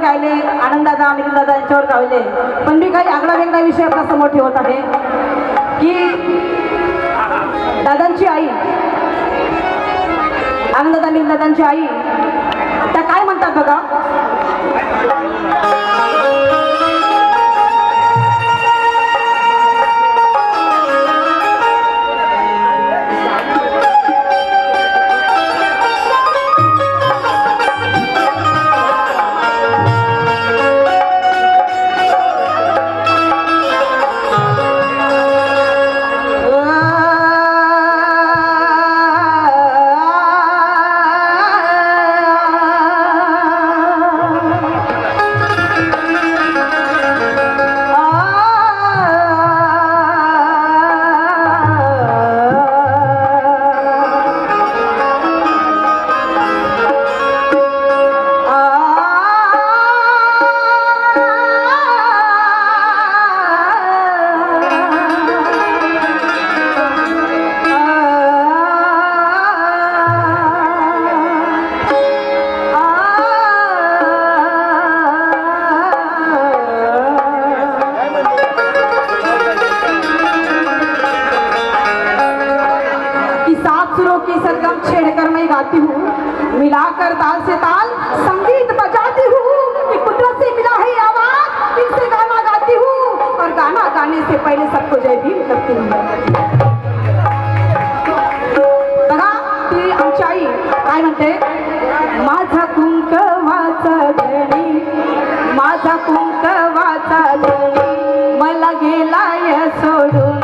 गायले आनंददादा दादा यांच्यावर गायले. पण मी काही आगळा वेगळा विषय आपल्यासमोर ठेवत आहे की दादांची आई आनंददादा निखिल दादांची आई त्या काय म्हणतात बघा? कि की सरगम छेड़कर मैं गाती हूँ। मिलाकर ताल से ताल संगीत बजाती हूँ। कि कुदरत से मिला है आवाज इनसे गाना गाती हूँ। और गाना गाने से पहले सबको जय भीम करती हूँ। बघा ती आमची आई काय म्हणते? माझा कुंकवाचा धणी माझा कुंकवाचा धणी मला गेलाय सोडून.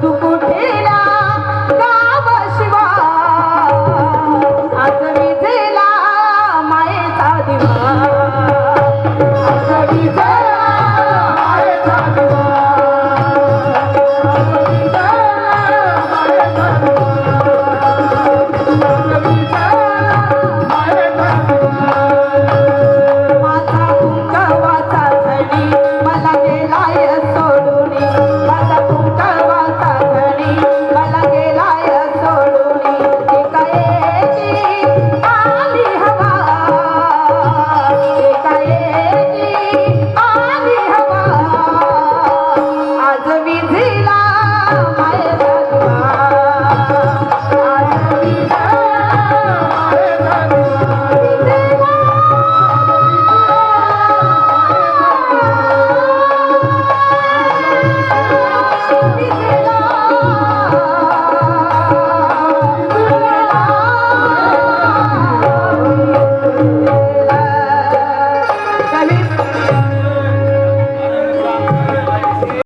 tu